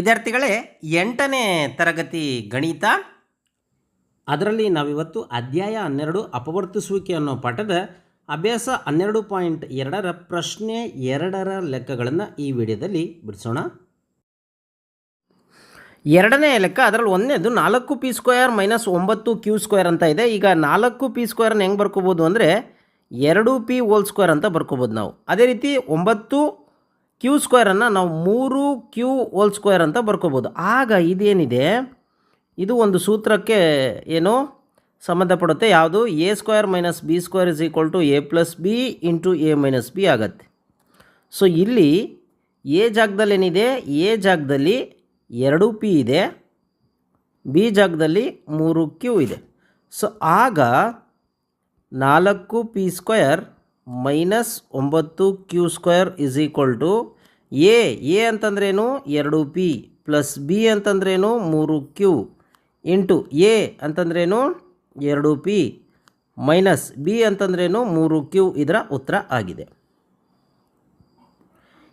ವಿದ್ಯಾರ್ಥಿಗಳೇ, ಎಂಟನೇ ತರಗತಿ ಗಣಿತ. ಅದರಲ್ಲಿ ನಾವಿವತ್ತು ಅಧ್ಯಾಯ ಹನ್ನೆರಡು ಅಪವರ್ತಿಸುವಿಕೆ ಅನ್ನೋ ಪಾಠದ ಅಭ್ಯಾಸ ಹನ್ನೆರಡು ಪಾಯಿಂಟ್ ಎರಡರ ಪ್ರಶ್ನೆ ಎರಡರ ಲೆಕ್ಕಗಳನ್ನು ಈ ವಿಡಿಯೋದಲ್ಲಿ ಬಿಡಿಸೋಣ. ಎರಡನೇ ಲೆಕ್ಕ, ಅದರಲ್ಲಿ ಒಂದನೇದು ನಾಲ್ಕು ಪಿ ಸ್ಕ್ವೇರ್ ಮೈನಸ್ ಒಂಬತ್ತು ಕ್ಯೂ ಸ್ಕ್ವೇರ್ ಅಂತ ಇದೆ. ಈಗ ನಾಲ್ಕು ಪಿ ಸ್ಕ್ವೇರ್ನ ಹೆಂಗೆ ಬರ್ಕೋಬೋದು ಅಂದರೆ ಎರಡು ಪಿ ಹೋಲ್ ಸ್ಕ್ವೇರ್ ಅಂತ ಬರ್ಕೋಬೋದು ನಾವು. ಅದೇ ರೀತಿ ಒಂಬತ್ತು ಕ್ಯೂ ಸ್ಕ್ವೇರನ್ನು ನಾವು ಮೂರು ಕ್ಯೂ ಹೋಲ್ ಸ್ಕ್ವೇರ್ ಅಂತ ಬರ್ಕೋಬೋದು. ಆಗ ಇದೇನಿದೆ? ಇದು ಒಂದು ಸೂತ್ರಕ್ಕೆ ಏನು ಸಂಬಂಧಪಡುತ್ತೆ? ಯಾವುದು? A square minus b square is equal to a plus b into a minus b ಆಗತ್ತೆ. ಸೊ, ಇಲ್ಲಿ ಎ ಜಾಗದಲ್ಲಿ ಏನಿದೆ? ಎ ಜಾಗದಲ್ಲಿ ಎರಡು ಪಿ ಇದೆ. ಬಿ ಜಾಗದಲ್ಲಿ ಮೂರು ಕ್ಯೂ ಇದೆ. ಸೊ, ಆಗ ನಾಲ್ಕು ಪಿ ಸ್ಕ್ವೇರ್ ಮೈನಸ್ ಒಂಬತ್ತು q square is equal to a. A ಅಂತಂದ್ರೇನು? ಎರಡು ಪಿ ಪ್ಲಸ್ ಬಿ ಅಂತಂದ್ರೇನು? ಮೂರು ಕ್ಯೂ ಇಂಟು ಎ ಅಂತಂದ್ರೇನು? ಎರಡು ಪಿ ಮೈನಸ್ ಬಿ ಅಂತಂದ್ರೇನು? ಮೂರು ಕ್ಯೂ ಇದರ ಉತ್ತರ ಆಗಿದೆ.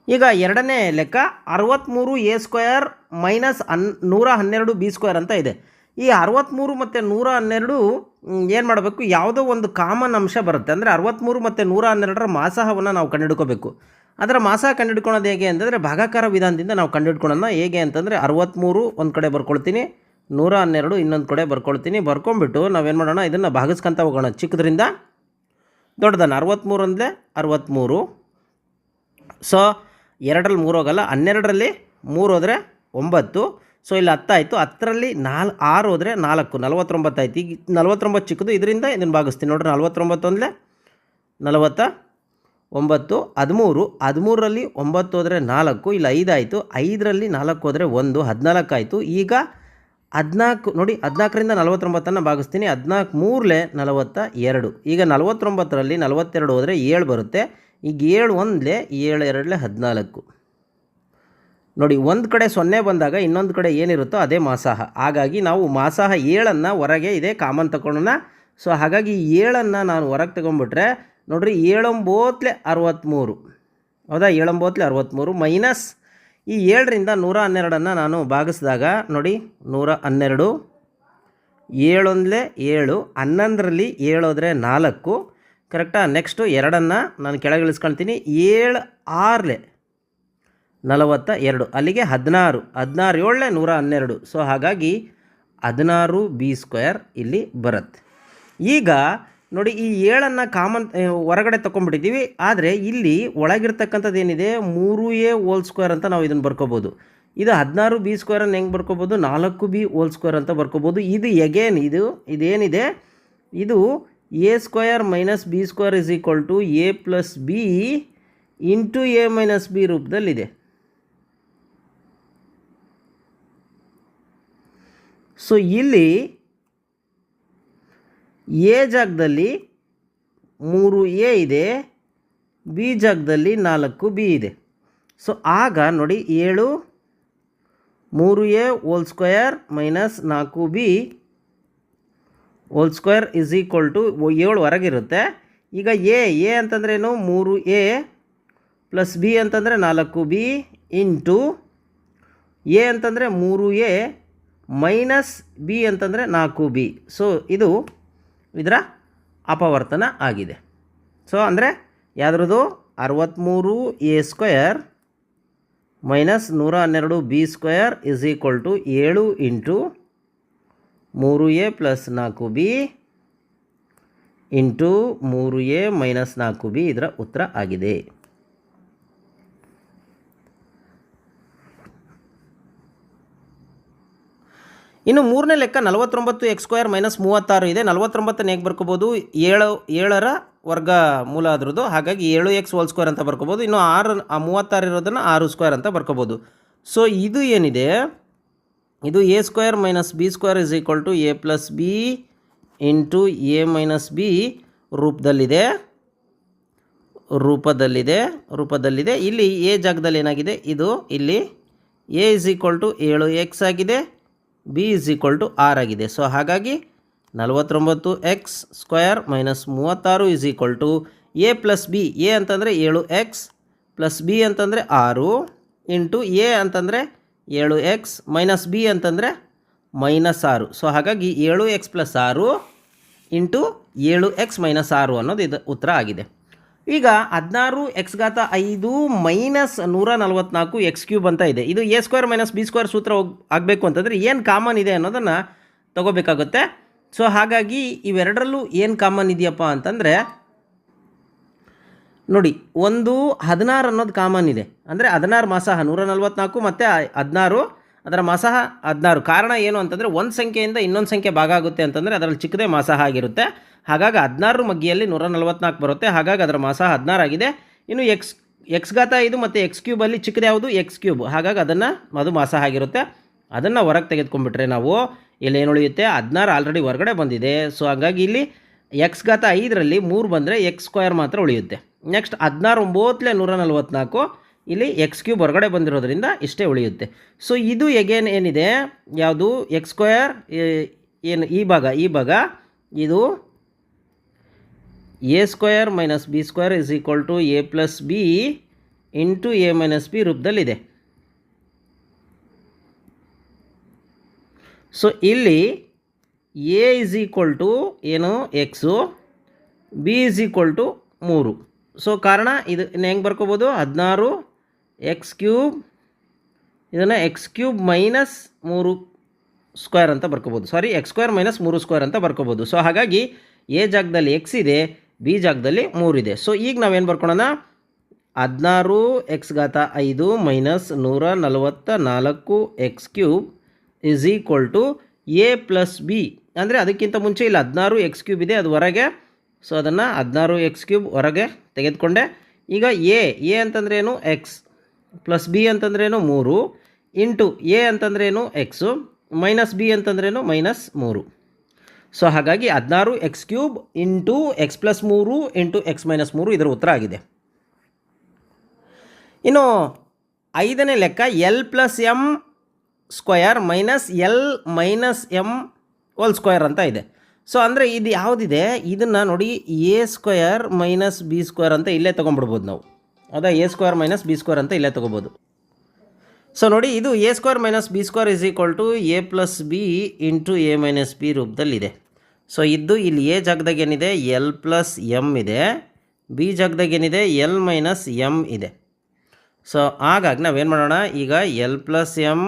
ಈಗ ಎರಡನೇ ಲೆಕ್ಕ ಅರವತ್ತ್ಮೂರು ಎ ಸ್ಕ್ವೇರ್ ಮೈನಸ್ ಹನ್ ನೂರ ಹನ್ನೆರಡು ಬಿ ಸ್ಕ್ವೇರ್ ಅಂತ ಇದೆ. ಈ ಅರವತ್ತ್ಮೂರು ಮತ್ತು ನೂರ ಹನ್ನೆರಡು ಏನು ಮಾಡಬೇಕು? ಯಾವುದೋ ಒಂದು ಕಾಮನ್ ಅಂಶ ಬರುತ್ತೆ. ಅಂದರೆ ಅರವತ್ತ್ಮೂರು ಮತ್ತು ನೂರ ಹನ್ನೆರಡರ ಮಾಸಾಹವನ್ನು ನಾವು ಕಂಡುಹಿಡ್ಕೋಬೇಕು. ಅದರ ಮಾಸ ಕಂಡುಹಿಡ್ಕೊಳೋದು ಹೇಗೆ ಅಂತಂದರೆ ಭಾಗಾಕಾರ ವಿಧಾನದಿಂದ ನಾವು ಕಂಡುಹಿಡ್ಕೊಳ್ಳೋಣ ಹೇಗೆ ಅಂತಂದರೆ ಅರವತ್ತ್ಮೂರು ಒಂದು ಕಡೆ ಬರ್ಕೊಳ್ತೀನಿ, ನೂರ ಹನ್ನೆರಡು ಇನ್ನೊಂದು ಕಡೆ ಬರ್ಕೊಳ್ತೀನಿ. ಬರ್ಕೊಂಬಿಟ್ಟು ನಾವೇನು ಮಾಡೋಣ? ಇದನ್ನು ಭಾಗಿಸ್ಕೊಂತ ಹೋಗೋಣ. ಚಿಕ್ಕದ್ರಿಂದ ದೊಡ್ಡದನ್ನು ಅರವತ್ತ್ಮೂರು ಅಂದರೆ ಅರವತ್ತ್ಮೂರು ಸೊ, ಎರಡರಲ್ಲಿ ಮೂರು ಹೋಗಲ್ಲ, ಹನ್ನೆರಡರಲ್ಲಿ ಮೂರು ಹೋದರೆ ಒಂಬತ್ತು. ಸೊ ಇಲ್ಲಿ ಹತ್ತಾಯಿತು ಹತ್ತರಲ್ಲಿ ನಾಲ್, ಆರು ಹೋದರೆ ನಾಲ್ಕು, ನಲವತ್ತೊಂಬತ್ತು ಆಯ್ತು. ಈಗ ನಲವತ್ತೊಂಬತ್ತು ಚಿಕ್ಕದು ಇದರಿಂದ ಇದನ್ನು ಭಾಗಿಸ್ತೀನಿ. ನೋಡ್ರಿ ನಲವತ್ತೊಂಬತ್ತು ಅಂದರೆ ನಲವತ್ತ, ಒಂಬತ್ತು, ಹದಿಮೂರು. ಹದಿಮೂರರಲ್ಲಿ ಒಂಬತ್ತು ಹೋದರೆ ನಾಲ್ಕು, ಇಲ್ಲಿ ಐದಾಯಿತು ಐದರಲ್ಲಿ ನಾಲ್ಕು ಹೋದರೆ ಒಂದು, ಹದಿನಾಲ್ಕು ಆಯಿತು. ಈಗ ಹದಿನಾಲ್ಕು, ನೋಡಿ ಹದಿನಾಲ್ಕರಿಂದ ನಲವತ್ತೊಂಬತ್ತನ್ನು ಭಾಗಿಸ್ತೀನಿ. ಹದಿನಾಲ್ಕು ಮೂರಲೆ ನಲವತ್ತ, ಎರಡು. ಈಗ ನಲವತ್ತೊಂಬತ್ತರಲ್ಲಿ ನಲವತ್ತೆರಡು ಹೋದರೆ ಏಳು ಬರುತ್ತೆ. ಈಗ ಏಳು ಒಂದಲೇ, ಏಳು, ಎರಡಲೆ ಹದಿನಾಲ್ಕು. ನೋಡಿ, ಒಂದು ಕಡೆ ಸೊನ್ನೆ ಬಂದಾಗ ಇನ್ನೊಂದು ಕಡೆ ಏನಿರುತ್ತೋ ಅದೇ ಮಾಸಾಹ. ಹಾಗಾಗಿ ನಾವು ಮಾಸಾಹ ಏಳನ್ನು ಹೊರಗೆ ಇದೆ ಕಾಮನ್ ತಗೊಳ್ಳೋಣ ಸೊ ಹಾಗಾಗಿ ಏಳನ್ನು ನಾನು ಹೊರಗೆ ತಗೊಂಡ್ಬಿಟ್ರೆ ನೋಡಿರಿ, ಏಳೊಂಬೋತ್ಲೆ ಅರವತ್ತ್ಮೂರು ಹೌದಾ? ಏಳೊಂಬೋತ್ಲೆ ಅರವತ್ತ್ಮೂರು ಮೈನಸ್ ಈ ಏಳರಿಂದ ನೂರ ಹನ್ನೆರಡನ್ನು ನಾನು ಭಾಗಿಸಿದಾಗ, ನೋಡಿ, ನೂರ ಹನ್ನೆರಡು, ಏಳೊಂದಲೇ ಏಳು, ಹನ್ನೊಂದರಲ್ಲಿ ಏಳೋದ್ರೆ ನಾಲ್ಕು. ಕರೆಕ್ಟಾ ನೆಕ್ಸ್ಟು ಎರಡನ್ನು ನಾನು ಕೆಳಗಿಳಿಸ್ಕೊಳ್ತೀನಿ. ಏಳು ಆರ್ಲೆ ನಲವತ್ತ ಎರಡು. ಅಲ್ಲಿಗೆ ಹದಿನಾರು. ಹದಿನಾರು ಏಳನೇ ನೂರ ಹನ್ನೆರಡು. ಸೊ ಹಾಗಾಗಿ ಹದಿನಾರು ಬಿ ಸ್ಕ್ವೇರ್ ಇಲ್ಲಿ ಬರುತ್ತೆ. ಈಗ ನೋಡಿ ಈ ಏಳನ್ನು ಕಾಮನ್ ಹೊರಗಡೆ ತೊಗೊಂಡ್ಬಿಟ್ಟಿದ್ದೀವಿ ಆದರೆ ಇಲ್ಲಿ ಒಳಗಿರ್ತಕ್ಕಂಥದ್ದು ಏನಿದೆ ಮೂರು ಎ ಹೋಲ್ ಸ್ಕ್ವೇರ್ ಅಂತ ನಾವು ಇದನ್ನು ಬರ್ಕೋಬೋದು. ಇದು ಹದಿನಾರು ಬಿ ಸ್ಕ್ವೇರನ್ನು ಹೆಂಗೆ ಬರ್ಕೋಬೋದು? ನಾಲ್ಕು ಬಿ ಓಲ್ ಸ್ಕ್ವೇರ್ ಅಂತ ಬರ್ಕೋಬೋದು. ಇದು ಎಗೇನ್ ಇದು, ಇದೇನಿದೆ? ಇದು a square minus b square is equal to a plus b into a minus b ರೂಪದಲ್ಲಿದೆ. ಸೊ ಇಲ್ಲಿ ಎ ಜಾಗದಲ್ಲಿ ಮೂರು ಎ ಇದೆ ಬಿ ಜಾಗದಲ್ಲಿ ನಾಲ್ಕು ಬಿ ಇದೆ. ಸೊ ಆಗ ನೋಡಿ ಏಳು, ಮೂರು ಎ ಓಲ್ ಸ್ಕ್ವಯರ್ ಮೈನಸ್ ನಾಲ್ಕು b whole square is equal to ಏಳು ಹೊರಗಿರುತ್ತೆ. ಈಗ ಎ ಎ ಅಂತಂದ್ರೇನು ಮೂರು ಎ ಪ್ಲಸ್ ಬಿ ಅಂತಂದರೆ ನಾಲ್ಕು ಬಿ ಇಂಟು ಎ ಅಂತಂದರೆ ಮೂರು ಎ ಮೈನಸ್ ಬಿ ಅಂತಂದರೆ ನಾಲ್ಕು ಬಿ. ಸೊ ಇದು ಇದರ ಅಪವರ್ತನ ಆಗಿದೆ. ಸೊ ಅಂದರೆ ಯಾವುದ್ರದ್ದು? ಅರವತ್ತ್ಮೂರು ಎ ಸ್ಕ್ವಯರ್ ಮೈನಸ್ ನೂರ ಹನ್ನೆರಡು b square is equal to ಏಳು ಇಂಟು ಮೂರು ಎ ಪ್ಲಸ್ ನಾಲ್ಕು ಬಿ ಇಂಟು ಮೂರು ಎ ಮೈನಸ್ ನಾಲ್ಕು ಬಿ ಇದರ ಉತ್ತರ ಆಗಿದೆ. ಇನ್ನು ಮೂರನೇ ಲೆಕ್ಕ ನಲವತ್ತೊಂಬತ್ತು ಎಕ್ಸ್ ಸ್ಕ್ವೇರ್ ಮೈನಸ್ ಮೂವತ್ತಾರು ಇದೆ. ನಲವತ್ತೊಂಬತ್ತನ್ನು ಹೇಗೆ ಬರ್ಕೋಬೋದು. ಏಳು, ಏಳರ ವರ್ಗ ಮೂಲ ಅದ್ರದ್ದು ಹಾಗಾಗಿ ಏಳು ಎಕ್ಸ್ ಹೋಲ್ ಸ್ಕ್ವೇರ್ ಅಂತ ಬರ್ಕೋಬೋದು. ಇನ್ನು ಆರು, ಆ ಮೂವತ್ತಾರು ಇರೋದನ್ನು ಆರು ಸ್ಕ್ವೇರ್ ಅಂತ ಬರ್ಕೋಬೋದು. ಸೊ ಇದು ಏನಿದೆ? ಇದು a square minus b square is equal to a plus b into a minus b ರೂಪದಲ್ಲಿದೆ. ರೂಪದಲ್ಲಿದೆ ರೂಪದಲ್ಲಿದೆ. ಇಲ್ಲಿ ಎ ಜಾಗದಲ್ಲಿ ಏನಾಗಿದೆ? ಇದು ಇಲ್ಲಿ ಎ ಇಸ್ ಈಕ್ವಲ್ ಟು ಏಳು ಎಕ್ಸ್ ಆಗಿದೆ. ಬಿ ಇಸ್ ಈಕ್ವಲ್ ಟು ಆರ್ ಆಗಿದೆ. ಸೊ ಹಾಗಾಗಿ ನಲವತ್ತೊಂಬತ್ತು ಎಕ್ಸ್ ಸ್ಕ್ವಯರ್ ಮೈನಸ್ ಮೂವತ್ತಾರು is equal to a plus b a ಅಂತಂದರೆ ಏಳು ಎಕ್ಸ್ ಪ್ಲಸ್ ಬಿ ಅಂತಂದರೆ ಆರು ಇಂಟು ಎ ಅಂತಂದರೆ ಏಳು ಎಕ್ಸ್ ಮೈನಸ್ ಬಿ ಅಂತಂದರೆ ಮೈನಸ್ ಆರು. ಸೊ ಹಾಗಾಗಿ ಏಳು ಎಕ್ಸ್ ಪ್ಲಸ್ ಆರು ಇಂಟು ಏಳು ಎಕ್ಸ್ ಮೈನಸ್ ಆರು ಅನ್ನೋದು ಇದು ಉತ್ತರ ಆಗಿದೆ. ಈಗ ಹದಿನಾರು ಎಕ್ಸ್ ಗಾತ ಐದು ಮೈನಸ್ ನೂರ ನಲವತ್ನಾಲ್ಕು ಎಕ್ಸ್ ಕ್ಯೂಬ್ ಅಂತ ಇದೆ. ಇದು a square minus b square ಸೂತ್ರ ಆಗಬೇಕು ಅಂತಂದರೆ ಏನು ಕಾಮನ್ ಇದೆ ಅನ್ನೋದನ್ನು ತಗೋಬೇಕಾಗುತ್ತೆ. ಸೊ ಹಾಗಾಗಿ ಇವೆರಡರಲ್ಲೂ ಏನು ಕಾಮನ್ ಇದೆಯಪ್ಪ ಅಂತಂದರೆ, ನೋಡಿ, ಒಂದು ಹದಿನಾರು ಅನ್ನೋದು ಕಾಮನ್ ಇದೆ. ಅಂದರೆ ಹದಿನಾರು ಮಾಸ ನೂರ ನಲವತ್ನಾಲ್ಕು ಮತ್ತು ಹದಿನಾರು ಅದರ ಮಾಸಹ ಹದಿನಾರು. ಕಾರಣ ಏನು ಅಂತಂದರೆ ಒಂದು ಸಂಖ್ಯೆಯಿಂದ ಇನ್ನೊಂದು ಸಂಖ್ಯೆ ಭಾಗ ಆಗುತ್ತೆ ಅಂತಂದರೆ ಅದರಲ್ಲಿ ಚಿಕ್ಕದೇ ಮಾಸಹ ಆಗಿರುತ್ತೆ. ಹಾಗಾಗಿ ಹದಿನಾರು ಮಗ್ಗಿಯಲ್ಲಿ ನೂರ ನಲವತ್ನಾಲ್ಕು ಬರುತ್ತೆ. ಹಾಗಾಗಿ ಅದರ ಮಾಸಹ ಹದಿನಾರಾಗಿದೆ ಇನ್ನು ಎಕ್ಸ್ ಎಕ್ಸ್ ಘಾತ ಐದು ಮತ್ತು ಎಕ್ಸ್ ಕ್ಯೂಬಲ್ಲಿ ಚಿಕ್ಕದು ಯಾವುದು? ಎಕ್ಸ್ ಕ್ಯೂಬ್ ಹಾಗಾಗಿ ಅದನ್ನು ಅದು ಮಾಸಹ ಆಗಿರುತ್ತೆ. ಅದನ್ನು ಹೊರಗೆ ತೆಗೆದುಕೊಂಡ್ಬಿಟ್ರೆ ನಾವು ಇಲ್ಲಿ ಏನು ಉಳಿಯುತ್ತೆ? ಹದಿನಾರು ಆಲ್ರೆಡಿ ಹೊರಗಡೆ ಬಂದಿದೆ. ಸೊ ಹಾಗಾಗಿ ಇಲ್ಲಿ ಎಕ್ಸ್ ಘಾತ ಐದರಲ್ಲಿ ಮೂರು ಬಂದರೆ ಎಕ್ಸ್ ಸ್ಕ್ವೇರ್ ಮಾತ್ರ ಉಳಿಯುತ್ತೆ. ನೆಕ್ಸ್ಟ್ ಹದಿನಾರು ಒಂಬತ್ತಲೇ ನೂರ ನಲ್ವತ್ನಾಲ್ಕು ಇಲ್ಲಿ ಎಕ್ಸ್ ಕ್ಯೂಬ್ ಹೊರಗಡೆ ಬಂದಿರೋದ್ರಿಂದ ಇಷ್ಟೇ ಉಳಿಯುತ್ತೆ. ಸೊ ಇದು ಎಗೇನ್ ಏನಿದೆ? ಯಾವುದು? ಎಕ್ಸ್ ಸ್ಕ್ವಯರ್ ಏನು, ಈ ಭಾಗ ಈ ಭಾಗ, ಇದು A square minus B square is equal to A plus B into A minus B ರೂಪದಲ್ಲಿದೆ. ಸೊ ಇಲ್ಲಿ ಎ ಇಸ್ ಈಕ್ವಲ್ ಟು ಏನು? X B is equal to ಮೂರು. ಸೊ ಕಾರಣ ಇದು ಹೆಂಗೆ ಬರ್ಕೋಬೋದು? ಹದಿನಾರು ಎಕ್ಸ್ ಕ್ಯೂಬ್ ಇದನ್ನು ಎಕ್ಸ್ ಕ್ಯೂಬ್ ಮೈನಸ್ ಮೂರು ಸ್ಕ್ವೇರ್ ಅಂತ ಬರ್ಕೋಬೋದು. ಸಾರಿ ಎಕ್ಸ್ ಸ್ಕ್ವೇರ್ ಮೈನಸ್ ಮೂರು ಸ್ಕ್ವೇರ್ ಅಂತ ಬರ್ಕೋಬೋದು. ಸೊ ಹಾಗಾಗಿ ಎ ಜಾಗದಲ್ಲಿ ಎಕ್ಸ್ ಇದೆ ಬಿ ಜಾಗದಲ್ಲಿ ಮೂರಿದೆ ಸೊ ಈಗ ನಾವೇನು ಬರ್ಕೊಳೋಣ? ಹದಿನಾರು ಎಕ್ಸ್ ಘಾತ ಐದು ಮೈನಸ್ ನೂರ ನಲವತ್ತ ನಾಲ್ಕು x cube is equal to a plus b ಅಂದರೆ ಅದಕ್ಕಿಂತ ಮುಂಚೆ ಇಲ್ಲಿ ಹದಿನಾರು ಎಕ್ಸ್ ಕ್ಯೂಬ್ ಇದೆ, ಅದು ಹೊರಗೆ. ಸೊ ಅದನ್ನು ಹದಿನಾರು ಎಕ್ಸ್ ಕ್ಯೂಬ್ ಹೊರಗೆ ತೆಗೆದುಕೊಂಡೆ. ಈಗ ಎ ಎ ಅಂತಂದ್ರೇನು ಎಕ್ಸ್ ಪ್ಲಸ್ ಬಿ ಅಂತಂದ್ರೇನು ಮೂರು, ಇಂಟು ಎ ಅಂತಂದ್ರೇನು ಎಕ್ಸು, ಮೈನಸ್ ಬಿ ಅಂತಂದ್ರೇನು ಮೈನಸ್ ಮೂರು. ಸೊ ಹಾಗಾಗಿ ಹದಿನಾರು x cube into x plus ಮೂರು ಇಂಟು ಎಕ್ಸ್ ಮೈನಸ್ ಮೂರು ಇದರ ಉತ್ತರ ಆಗಿದೆ. ಇನ್ನು ಐದನೇ ಲೆಕ್ಕ l plus m square minus l minus m whole square ಅಂತ ಇದೆ. ಸೊ ಅಂದರೆ ಇದು ಯಾವುದಿದೆ? ಇದನ್ನು ನೋಡಿ a square minus b square ಅಂತ ಇಲ್ಲೇ ತೊಗೊಂಡ್ಬಿಡ್ಬೋದು ನಾವು. ಹೌದಾ a square minus b square ಅಂತ ಇಲ್ಲೇ ತೊಗೋಬೋದು. ಸೊ ನೋಡಿ, ಇದು a square minus b square is equal to a plus b into a minus b ರೂಪದಲ್ಲಿದೆ. ಸೊ ಇದ್ದು ಇಲ್ಲಿ ಎ ಜಾಗದಾಗ ಏನಿದೆ? ಎಲ್ ಪ್ಲಸ್ ಎಂ ಇದೆ. ಬಿ ಜಾಗದಾಗ ಏನಿದೆ? ಎಲ್ ಮೈನಸ್ ಎಂ ಇದೆ. ಸೊ ಹಾಗಾಗಿ ನಾವೇನು ಮಾಡೋಣ? ಈಗ l plus m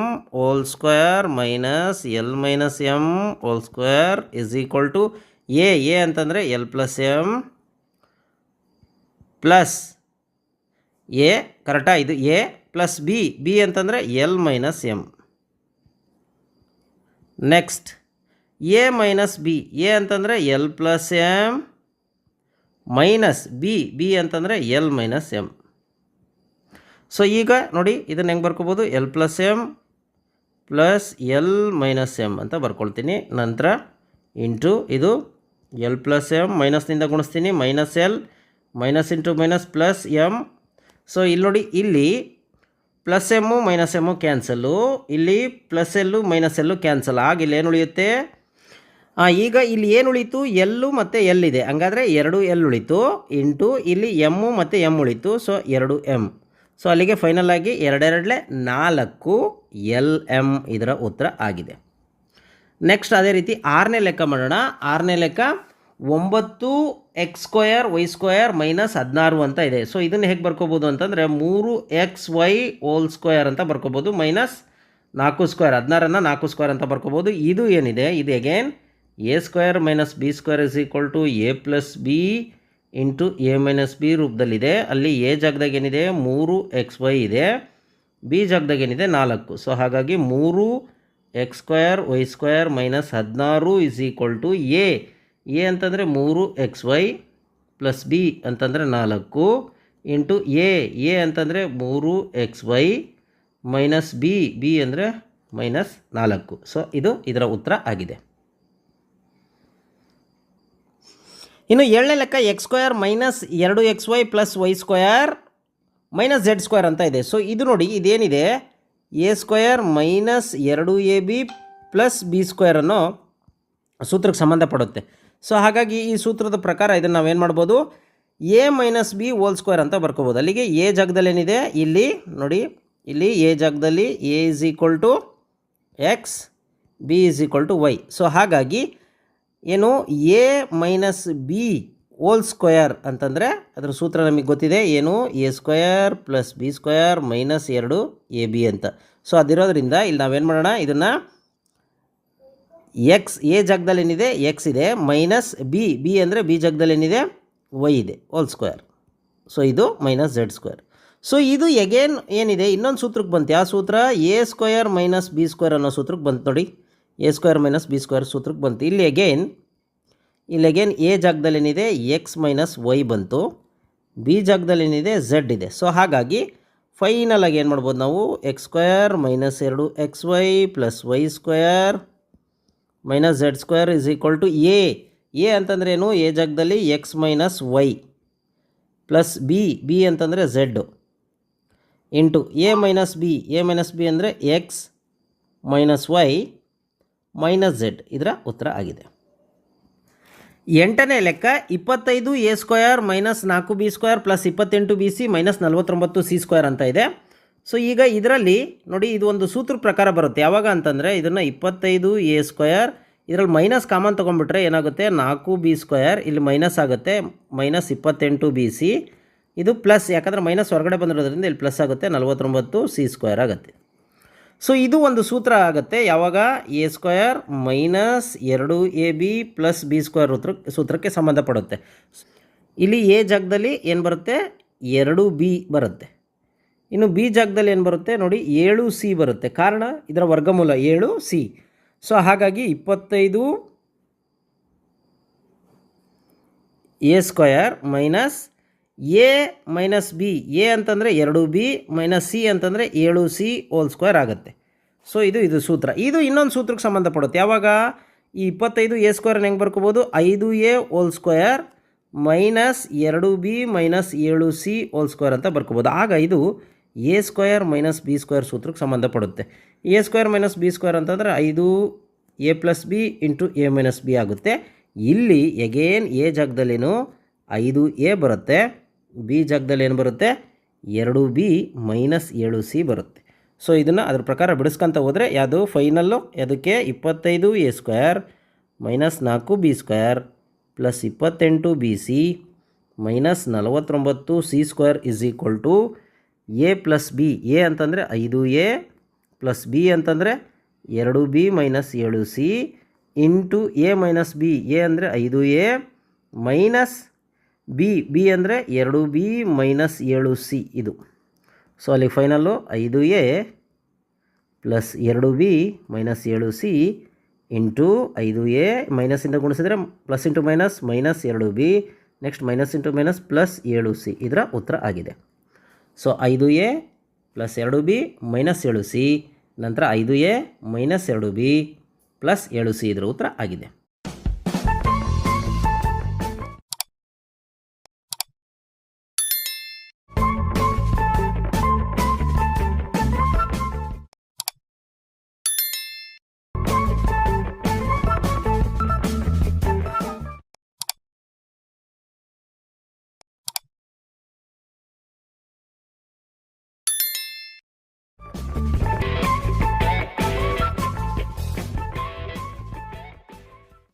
whole square minus l minus m whole square is equal to a a ಅಂತಂದರೆ l plus m plus a, ಕರೆಕ್ಟಾ? ಇದು ಎ ಪ್ಲಸ್ ಬಿ. ಬಿ ಅಂತಂದರೆ L minus M. Next, A minus B. A ಅಂತಂದರೆ L plus M minus B. B ಅಂತಂದರೆ L minus M. So, ಈಗ ನೋಡಿ, ಇದನ್ನು ಹೆಂಗೆ ಬರ್ಕೋಬೋದು? L plus M plus L minus M ಅಂತ ಬರ್ಕೊಳ್ತೀನಿ. ನಂತರ ಇಂಟು ಇದು ಎಲ್ ಪ್ಲಸ್ ಎಂ ಮೈನಸ್ನಿಂದ ಗುಣಿಸ್ತೀನಿ. Minus L minus into minus plus M so ಇಲ್ಲಿ ನೋಡಿ, ಇಲ್ಲಿ plus M minus M cancel ಇಲ್ಲಿ plus L minus L cancel ಆಗ ಇಲ್ಲಿ ಏನು ಉಳಿಯುತ್ತೆ? ಈಗ ಇಲ್ಲಿ ಏನು ಉಳಿತು? ಎಲ್ಲು ಮತ್ತು ಎಲ್ಲಿದೆ ಹಂಗಾದರೆ ಎರಡು ಎಲ್ ಉಳಿತು. ಇಂಟು ಇಲ್ಲಿ ಎಮ್ಮು ಮತ್ತು ಎಂ ಉಳಿತು. ಸೊ ಎರಡು ಎಂ ಸೊ ಅಲ್ಲಿಗೆ ಫೈನಲ್ ಆಗಿ ಎರಡೆರಡಲೆ ನಾಲ್ಕು ಎಲ್ ಎಂ ಇದರ ಉತ್ತರ ಆಗಿದೆ. ನೆಕ್ಸ್ಟ್ ಅದೇ ರೀತಿ ಆರನೇ ಲೆಕ್ಕ ಮಾಡೋಣ. ಆರನೇ ಲೆಕ್ಕ ಒಂಬತ್ತು x square y square minus ಹದಿನಾರು ಅಂತ ಇದೆ. ಸೊ ಇದನ್ನು ಹೇಗೆ ಬರ್ಕೋಬೋದು ಅಂತಂದರೆ ಮೂರು ಎಕ್ಸ್ ವೈ ಓಲ್ ಸ್ಕ್ವಯರ್ ಅಂತ ಬರ್ಕೋಬೋದು ಮೈನಸ್ ನಾಲ್ಕು ಸ್ಕ್ವೇರ್ ಹದಿನಾರನ್ನು ನಾಲ್ಕು ಸ್ಕ್ವೇರ್ ಅಂತ ಬರ್ಕೋಬೋದು. ಇದು ಏನಿದೆ? ಇದು again a square minus b square is equal to a plus b into a minus b ರೂಪದಲ್ಲಿದೆ. ಅಲ್ಲಿ ಎ ಜಾಗದಾಗ ಏನಿದೆ? ಮೂರು ಎಕ್ಸ್ ವೈ ಇದೆ. ಬಿ ಜಾಗದಾಗ ಏನಿದೆ? ನಾಲ್ಕು. ಸೊ ಹಾಗಾಗಿ ಮೂರು x square y square minus ಹದಿನಾರು is equal to a a ಅಂತಂದರೆ ಮೂರು, ಎಕ್ಸ್, ವೈ ಪ್ಲಸ್ ಬಿ ಅಂತಂದರೆ ನಾಲ್ಕು ಇಂಟು ಎ. ಎ ಅಂತಂದರೆ ಮೂರು, X, Y minus B. B ಅಂದರೆ ಮೈನಸ್ ನಾಲ್ಕು. ಸೊ, ಇದು ಇದರ ಉತ್ತರ ಆಗಿದೆ. ಇನ್ನು ಏಳನೇ ಲೆಕ್ಕ, ಎಕ್ಸ್ ಸ್ಕ್ವಯರ್ ಮೈನಸ್ ಎರಡು X Y plus Y square minus Z square ಅಂತ ಇದೆ. ಸೊ, ಇದು ನೋಡಿ, ಇದೇನಿದೆ? ಎ ಸ್ಕ್ವಯರ್ ಮೈನಸ್ ಎರಡು ಎ ಬಿ ಪ್ಲಸ್ ಬಿ ಸ್ಕ್ವಯರನ್ನು ಸೂತ್ರಕ್ಕೆ ಸಂಬಂಧಪಡುತ್ತೆ. ಸೊ ಹಾಗಾಗಿ ಈ ಸೂತ್ರದ ಪ್ರಕಾರ ಇದನ್ನು ನಾವೇನು ಮಾಡ್ಬೋದು? A minus b whole square ಅಂತ ಬರ್ಕೋಬೋದು. ಅಲ್ಲಿಗೆ ಎ ಜಾಗದಲ್ಲಿ ಏನಿದೆ? ಇಲ್ಲಿ, ನೋಡಿ, ಇಲ್ಲಿ ಎ ಜಾಗದಲ್ಲಿ a is equal to x b is equal to y so ಹಾಗಾಗಿ ಏನು? A minus b whole square ಅಂತಂದರೆ ಅದರ ಸೂತ್ರ ನಮಗೆ ಗೊತ್ತಿದೆ. ಏನು? A square plus b square minus ಎರಡು ಎ ಬಿ ಅಂತ. ಸೊ ಅದಿರೋದ್ರಿಂದ ಇಲ್ಲಿ ನಾವೇನು ಮಾಡೋಣ? ಇದನ್ನು ಎಕ್ಸ್ ಎ ಜಾಗದಲ್ಲಿ ಏನಿದೆ? ಎಕ್ಸ್ ಇದೆ. ಮೈನಸ್ ಬಿ ಬಿ ಅಂದರೆ ಬಿ ಜಾಗದಲ್ಲಿ ಏನಿದೆ? ವೈ ಇದೆ. ಹೋಲ್ ಸ್ಕ್ವೇರ್ ಸೊ ಇದು ಮೈನಸ್ ಝೆಡ್ ಸ್ಕ್ವೇರ್ ಸೊ ಇದು ಎಗೇನ್ ಏನಿದೆ? ಇನ್ನೊಂದು ಸೂತ್ರಕ್ಕೆ ಬಂತು. ಯಾವ ಸೂತ್ರ a square minus b square ಅನ್ನೋ ಸೂತ್ರಕ್ಕೆ ಬಂತು ನೋಡಿ. A square minus b square ಸೂತ್ರಕ್ಕೆ ಬಂತು. ಇಲ್ಲಿ ಎಗೇನ್ ಇಲ್ಲಿ ಎಗೇನ್ ಎ ಜಾಗದಲ್ಲಿ ಏನಿದೆ? ಎಕ್ಸ್ ಮೈನಸ್ ವೈ ಬಂತು. ಬಿ ಜಾಗದಲ್ಲಿ ಏನಿದೆ? ಝೆಡ್ ಇದೆ. ಸೊ ಹಾಗಾಗಿ ಫೈನಲಾಗಿ ಏನು ಮಾಡ್ಬೋದು ನಾವು? ಎಕ್ಸ್ ಸ್ಕ್ವೇರ್ ಮೈನಸ್ ಎರಡು x y plus y square minus z square is equal to a. A ಅಂತಂದ್ರೆ ಏನು? ಎ ಜಾಗದಲ್ಲಿ x minus y plus b. B ಅಂತಂದರೆ z into a minus b. A minus b ಅಂದರೆ x minus y minus z. ಇದರ ಉತ್ತರ ಆಗಿದೆ. ಎಂಟನೇ ಲೆಕ್ಕ, ಇಪ್ಪತ್ತೈದು ಎ ಸ್ಕ್ವಯರ್ ಮೈನಸ್ ನಾಲ್ಕು ಬಿ ಸ್ಕ್ವಯರ್ ಪ್ಲಸ್ ಇಪ್ಪತ್ತೆಂಟು ಬಿ ಸಿ ಮೈನಸ್ ನಲ್ವತ್ತೊಂಬತ್ತು ಸಿ ಸ್ಕ್ವಯರ್ ಅಂತ ಇದೆ. ಸೊ ಈಗ ಇದರಲ್ಲಿ ನೋಡಿ, ಇದು ಒಂದು ಸೂತ್ರ ಪ್ರಕಾರ ಬರುತ್ತೆ. ಯಾವಾಗ ಅಂತಂದರೆ, ಇದನ್ನು ಇಪ್ಪತ್ತೈದು ಎ ಸ್ಕ್ವಯರ್ ಇದರಲ್ಲಿ ಮೈನಸ್ ಕಾಮನ್ ತೊಗೊಂಡ್ಬಿಟ್ರೆ ಏನಾಗುತ್ತೆ? ನಾಲ್ಕು ಬಿ ಸ್ಕ್ವಯರ್ ಇಲ್ಲಿ ಮೈನಸ್ ಆಗುತ್ತೆ. ಮೈನಸ್ ಇಪ್ಪತ್ತೆಂಟು ಬಿ ಸಿ ಇದು ಪ್ಲಸ್ ಯಾಕಂದರೆ ಮೈನಸ್ ಹೊರಗಡೆ ಬಂದಿರೋದ್ರಿಂದ ಇಲ್ಲಿ ಪ್ಲಸ್ ಆಗುತ್ತೆ. ನಲ್ವತ್ತೊಂಬತ್ತು ಸಿ ಸ್ಕ್ವಯರ್ ಆಗುತ್ತೆ. ಸೊ ಇದು ಒಂದು ಸೂತ್ರ ಆಗುತ್ತೆ. ಯಾವಾಗ? ಎ ಸ್ಕ್ವಯರ್ ಮೈನಸ್ ಎರಡು a b plus b square ಸೂತ್ರ ಸೂತ್ರಕ್ಕೆ ಸಂಬಂಧಪಡುತ್ತೆ. ಇಲ್ಲಿ ಎ ಜಾಗದಲ್ಲಿ ಏನು ಬರುತ್ತೆ? ಎರಡು ಬಿ ಬರುತ್ತೆ. ಇನ್ನು ಬಿ ಜಾಗದಲ್ಲಿ ಏನು ಬರುತ್ತೆ ನೋಡಿ, ಏಳು ಸಿ ಬರುತ್ತೆ. ಕಾರಣ, ಇದರ ವರ್ಗಮೂಲ ಏಳು ಸಿ. ಸೊ ಹಾಗಾಗಿ ಇಪ್ಪತ್ತೈದು a square minus a minus b. A ಅಂತಂದರೆ ಎರಡು ಬಿ, ಮೈನಸ್ ಸಿ ಅಂತಂದರೆ ಏಳು ಸಿ ಹೋಲ್ ಸ್ಕ್ವೇರ್ ಆಗುತ್ತೆ. ಸೊ ಇದು ಇದು ಸೂತ್ರ. ಇದು ಇನ್ನೊಂದು ಸೂತ್ರಕ್ಕೆ ಸಂಬಂಧಪಡುತ್ತೆ. ಯಾವಾಗ? ಈ ಇಪ್ಪತ್ತೈದು ಎ ಸ್ಕ್ವೇರ್ನ ಹೆಂಗೆ ಬರ್ಕೋಬೋದು ಐದು ಎ ಹೋಲ್ ಸ್ಕ್ವೇರ್ ಮೈನಸ್ ಎರಡು ಬಿ ಮೈನಸ್ ಏಳು ಸಿ ಹೋಲ್ ಸ್ಕ್ವೇರ್ ಅಂತ ಬರ್ಕೋಬೋದು ಆಗ ಇದು a square minus b square ಸೂತ್ರಕ್ಕೆ ಸಂಬಂಧಪಡುತ್ತೆ. A square minus b square ಅಂತಂದರೆ ಐದು a plus b into a minus b ಆಗುತ್ತೆ. ಇಲ್ಲಿ ಎಗೇನ್ ಎ ಜಾಗದಲ್ಲೇನು ಐದು ಎ ಬರುತ್ತೆ, ಬಿ ಜಾಗದಲ್ಲಿ ಏನು ಬರುತ್ತೆ, ಎರಡು ಬಿ ಮೈನಸ್ ಏಳು ಸಿ ಬರುತ್ತೆ. ಸೊ ಇದನ್ನು ಅದ್ರ ಪ್ರಕಾರ ಬಿಡಿಸ್ಕೊಂತ ಹೋದರೆ ಯಾವುದು ಫೈನಲ್ಲು ಅದಕ್ಕೆ ಇಪ್ಪತ್ತೈದು ಎ ಸ್ಕ್ವೇರ್ ಮೈನಸ್ ನಾಲ್ಕು ಬಿ ಸ್ಕ್ವೇರ್ ಪ್ಲಸ್ ಇಪ್ಪತ್ತೆಂಟು ಬಿ ಸಿ ಮೈನಸ್ ನಲವತ್ತೊಂಬತ್ತು c square is equal to a plus b a ಅಂತಂದರೆ ಐದು ಎ ಪ್ಲಸ್ ಬಿ ಅಂತಂದರೆ ಎರಡು ಬಿ ಮೈನಸ್ ಏಳು c into a minus b a ಅಂದರೆ ಐದು ಎ ಮೈನಸ್ ಬಿ ಬಿ ಅಂದರೆ ಎರಡು ಬಿ ಮೈನಸ್ ಏಳು ಸಿ ಇದು. ಸೊ ಅಲ್ಲಿ ಫೈನಲ್ಲು ಐದು ಎ ಪ್ಲಸ್ ಎರಡು ಬಿ ಮೈನಸ್ ಏಳು ಸಿ ಇಂಟು ಐದು ಎ ಮೈನಸಿಂದ ಗುಣಿಸಿದರೆ ಪ್ಲಸ್ ಇಂಟು ಮೈನಸ್ ಮೈನಸ್ ಎರಡು b next minus into minus plus ಏಳು ಸಿ ಇದರ ಉತ್ತರ ಆಗಿದೆ. ಸೊ ಐದು ಎ ಪ್ಲಸ್ ಎರಡು ಬಿ ಮೈನಸ್ ಏಳು ಸಿ. ನಂತರ ಐದು ಎ ಮೈನಸ್ ಎರಡು ಬಿ ಪ್ಲಸ್ ಏಳು ಸಿ ಇದರ ಉತ್ತರ ಆಗಿದೆ.